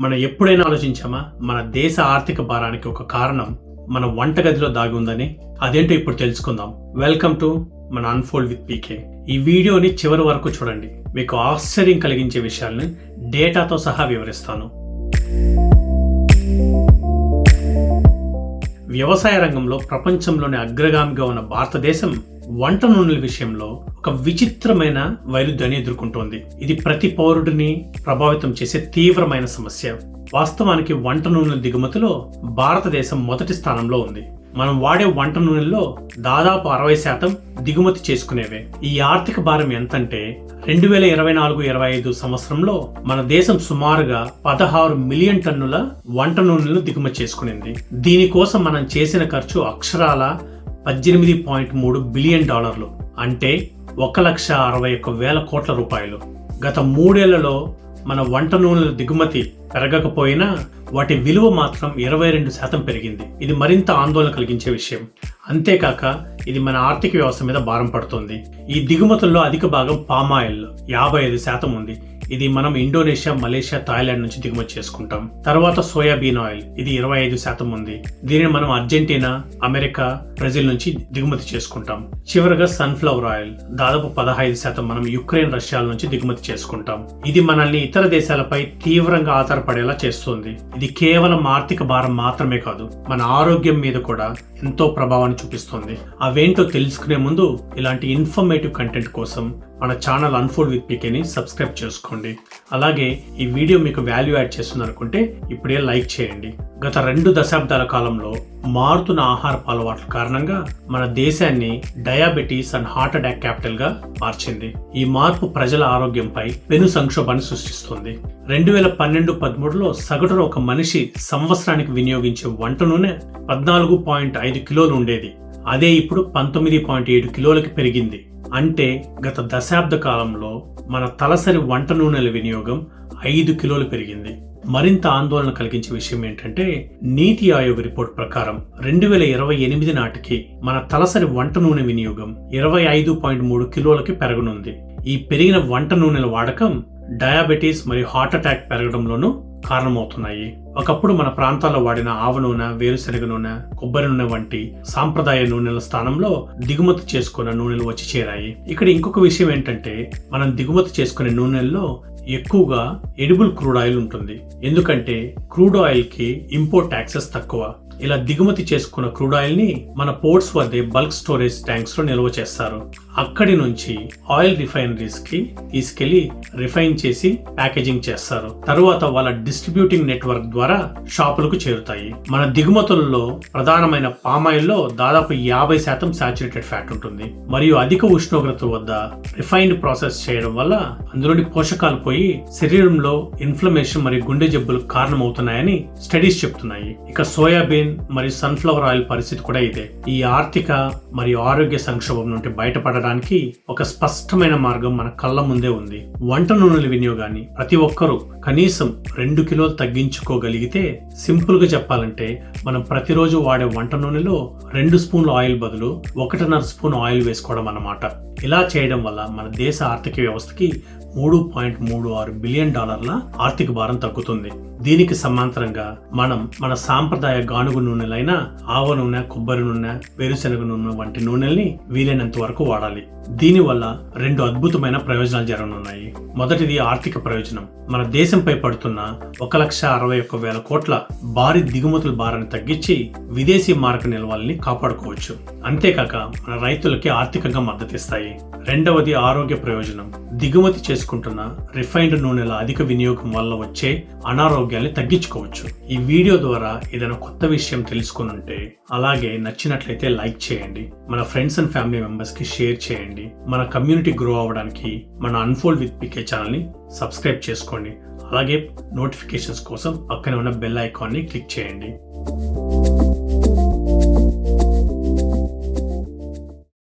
మనం ఎప్పుడైనా ఆలోచించామా? మన దేశ ఆర్థిక భారానికి ఒక కారణం మన వంటగదిలో దాగి ఉందని? అదేంటో ఇప్పుడు తెలుసుకుందాం. వెల్కమ్ టు మన అన్ఫోల్డ్ విత్ పీకే ఈ వీడియోని చివరి వరకు చూడండి. మీకు ఆశ్చర్యం కలిగించే విషయాల్ని డేటాతో సహా వివరిస్తాను. వ్యవసాయ రంగంలో ప్రపంచంలోనే అగ్రగామిగా ఉన్న భారతదేశం వంట నూనెల విషయంలో ఒక విచిత్రమైన వైరుధ్యాన్ని ఎదుర్కొంటోంది. ఇది ప్రతి పౌరుడిని ప్రభావితం చేసే తీవ్రమైన సమస్య. వాస్తవానికి వంట నూనెల దిగుమతిలో భారతదేశం మొదటి స్థానంలో ఉంది. మనం వాడే వంట నూనెల్లో దాదాపు అరవై శాతం దిగుమతి చేసుకునేవే. ఈ ఆర్థిక భారం ఎంతంటే రెండు వేల ఇరవై నాలుగు ఇరవై ఐదు సంవత్సరంలో మన దేశం సుమారుగా పదహారు మిలియన్ టన్నుల వంట నూనెలను దిగుమతి చేసుకునింది. దీనికోసం మనం చేసిన ఖర్చు అక్షరాల పద్దెనిమిది పాయింట్ మూడు బిలియన్ డాలర్లు అంటే ఒక లక్ష అరవై ఒక్క వేల కోట్ల రూపాయలు. గత మూడేళ్ళలో మన వంట నూనెల దిగుమతి పెరగకపోయినా వాటి విలువ మాత్రం ఇరవై రెండు శాతం పెరిగింది. ఇది మరింత ఆందోళన కలిగించే విషయం. అంతేకాక ఇది మన ఆర్థిక వ్యవస్థ మీద భారం పడుతుంది. ఈ దిగుమతుల్లో అధిక భాగం పామాయిల్ యాభై ఐదు శాతం ఉంది. ఇది మనం ఇండోనేషియా మలేషియా థాయిలాండ్ నుంచి దిగుమతి చేసుకుంటాం. తర్వాత సోయాబీన్ ఆయిల్. ఇది ఇరవై ఐదు శాతం ఉంది. దీనిని మనం అర్జెంటీనా అమెరికా బ్రెజిల్ నుంచి దిగుమతి చేసుకుంటాం. చివరగా సన్ఫ్లవర్ ఆయిల్. దాదాపు పదహైదు శాతం మనం యుక్రెయిన్ రష్యాల నుంచి దిగుమతి చేసుకుంటాం. ఇది మనల్ని ఇతర దేశాలపై తీవ్రంగా ఆధారపడేలా చేస్తుంది. ఇది కేవలం ఆర్థిక భారం మాత్రమే కాదు మన ఆరోగ్యం మీద కూడా ఎంతో ప్రభావాన్ని చూపిస్తుంది. అవేంటో తెలుసుకునే ముందు ఇలాంటి ఇన్ఫర్మేటివ్ కంటెంట్ కోసం మన ఛానల్ అన్ఫోల్డ్ విత్ పీకేని సబ్స్క్రైబ్ చేసుకోండి. అలాగే ఈ వీడియో మీకు వాల్యూ యాడ్ చేస్తుందనుకుంటే ఇప్పుడే లైక్ చేయండి. గత రెండు దశాబ్దాల కాలంలో మారుతున్న ఆహారపు అలవాట్ల కారణంగా మన దేశాన్ని డయాబెటీస్ అండ్ హార్ట్ అటాక్ క్యాపిటల్గా మార్చింది. ఈ మార్పు ప్రజల ఆరోగ్యంపై పెను సంక్షోభాన్ని సృష్టిస్తుంది. రెండు వేల పన్నెండు పదమూడులో సగటున ఒక మనిషి సంవత్సరానికి వినియోగించే వంట నూనె పద్నాలుగు పాయింట్ ఐదు కిలోలు ఉండేది. అదే ఇప్పుడు పంతొమ్మిది పాయింట్ ఏడు కిలోలకి పెరిగింది. అంటే గత దశాబ్ద కాలంలో మన తలసరి వంట నూనెల వినియోగం ఐదు కిలోలు పెరిగింది. మరింత ఆందోళన కలిగించే విషయం ఏంటంటే నీతి ఆయోగ్ రిపోర్ట్ ప్రకారం రెండు వేల ఇరవై ఎనిమిది నాటికి మన తలసరి వంట నూనె వినియోగం ఇరవై ఐదు పాయింట్ మూడు కిలోలకి పెరగనుంది. ఈ పెరిగిన వంట నూనెల వాడకం డయాబెటీస్ మరియు హార్ట్ అటాక్ పెరగడంలోనూ కారణమవుతున్నాయి. ఒకప్పుడు మన ప్రాంతాల్లో వాడిన ఆవ నూనె వేరుశనగ నూనె కొబ్బరి నూనె వంటి సాంప్రదాయ నూనెల స్థానంలో దిగుమతి చేసుకున్న నూనెలు వచ్చి చేరాయి. ఇక్కడ ఇంకొక విషయం ఏంటంటే మనం దిగుమతి చేసుకునే నూనెల్లో ఎక్కువగా ఎడిబుల్ క్రూడ్ ఆయిల్ ఉంటుంది. ఎందుకంటే క్రూడ్ ఆయిల్కి ఇంపోర్ట్ ట్యాక్సెస్ తక్కువ. ఇలా దిగుమతి చేసుకున్న క్రూడ్ని మన పోర్ట్స్ వద్దే బల్క్ స్టోరేజ్ ట్యాంక్స్లో నిల్వ చేస్తారు. అక్కడి నుంచి ఆయిల్ రిఫైనరీస్కి తీసుకెళ్ళి రిఫైన్ చేసి ప్యాకేజింగ్ చేస్తారు. తరువాత వాళ్ళ డిస్ట్రిబ్యూటింగ్ నెట్వర్క్ ద్వారా షాపులకు చేరుతాయి. మన దిగుమతుల్లో ప్రధానమైన పామాయిల్లో దాదాపు యాభై శాతం సాచురేటెడ్ ఫ్యాట్ ఉంటుంది. మరియు అధిక ఉష్ణోగ్రత వద్ద రిఫైన్డ్ ప్రాసెస్ చేయడం వల్ల అందులోని పోషకాలు పోయి శరీరంలో ఇన్ఫ్లమేషన్ మరియు గుండె జబ్బులకు కారణమవుతున్నాయని స్టడీస్ చెప్తున్నాయి. ఇక సోయాబీన్ మరియు సన్ఫ్లవర్ ఆయిల్ పరిస్థితి కూడా ఇదే. ఈ ఆర్థిక మరియు ఆరోగ్య సంక్షోభం నుండి బయటపడడానికి ఒక స్పష్టమైన మార్గం మన కళ్ళ ముందే ఉంది. వంట నూనెల వినియోగాన్ని ప్రతి ఒక్కరూ కనీసం రెండు కిలోలు తగ్గించుకోగలిగితే సింపుల్గా చెప్పాలంటే మనం ప్రతిరోజు వాడే వంట నూనెలో రెండు స్పూన్ల ఆయిల్ బదులు ఒకటిన్నర స్పూన్ ఆయిల్ వేసుకోవడం అన్నమాట. ఇలా చేయడం వల్ల మన దేశ ఆర్థిక వ్యవస్థకి మూడు పాయింట్ మూడు ఆరు బిలియన్ డాలర్ల ఆర్థిక భారం తగ్గుతుంది. దీనికి సమాంతరంగా మనం మన సాంప్రదాయ గానుగ నూనెలైన ఆవ నూనె కొబ్బరి నూనె వేరుశనగ నూనె వంటి నూనెల్ని వీలైనంత వరకు వాడాలి. దీనివల్ల రెండు అద్భుతమైన ప్రయోజనాలు జరగనున్నాయి. మొదటిది ఆర్థిక ప్రయోజనం. మన దేశంపై పడుతున్న ఒక లక్ష అరవై ఒక్క వేల కోట్ల భారీ దిగుమతుల భారాన్ని తగ్గించి విదేశీ మార్క నిల్వల్ని కాపాడుకోవచ్చు. అంతేకాక మన రైతులకి ఆర్థికంగా మద్దతిస్తాయి రెండవది ఆరోగ్య ప్రయోజనం. దిగుమతి చేసుకుంటున్న రిఫైన్డ్ నూనెల అధిక వినియోగం వల్ల వచ్చే అనారోగ్యాన్ని తగ్గించుకోవచ్చు. ఈ వీడియో ద్వారా ఏదైనా కొత్త విషయం తెలుసుకుని ఉంటే అలాగే నచ్చినట్లయితే లైక్ చేయండి మన ఫ్రెండ్స్ అండ్ ఫ్యామిలీ మెంబర్స్కి షేర్ చేయండి మన కమ్యూనిటీ గ్రో అవ్వడానికి మన అన్ఫోల్డ్ విత్ పికే ఛానల్ని సబ్స్క్రైబ్ చేసుకోండి అలాగే నోటిఫికేషన్స్ కోసం పక్కనే ఉన్న బెల్ ఐకాన్ని క్లిక్ చేయండి.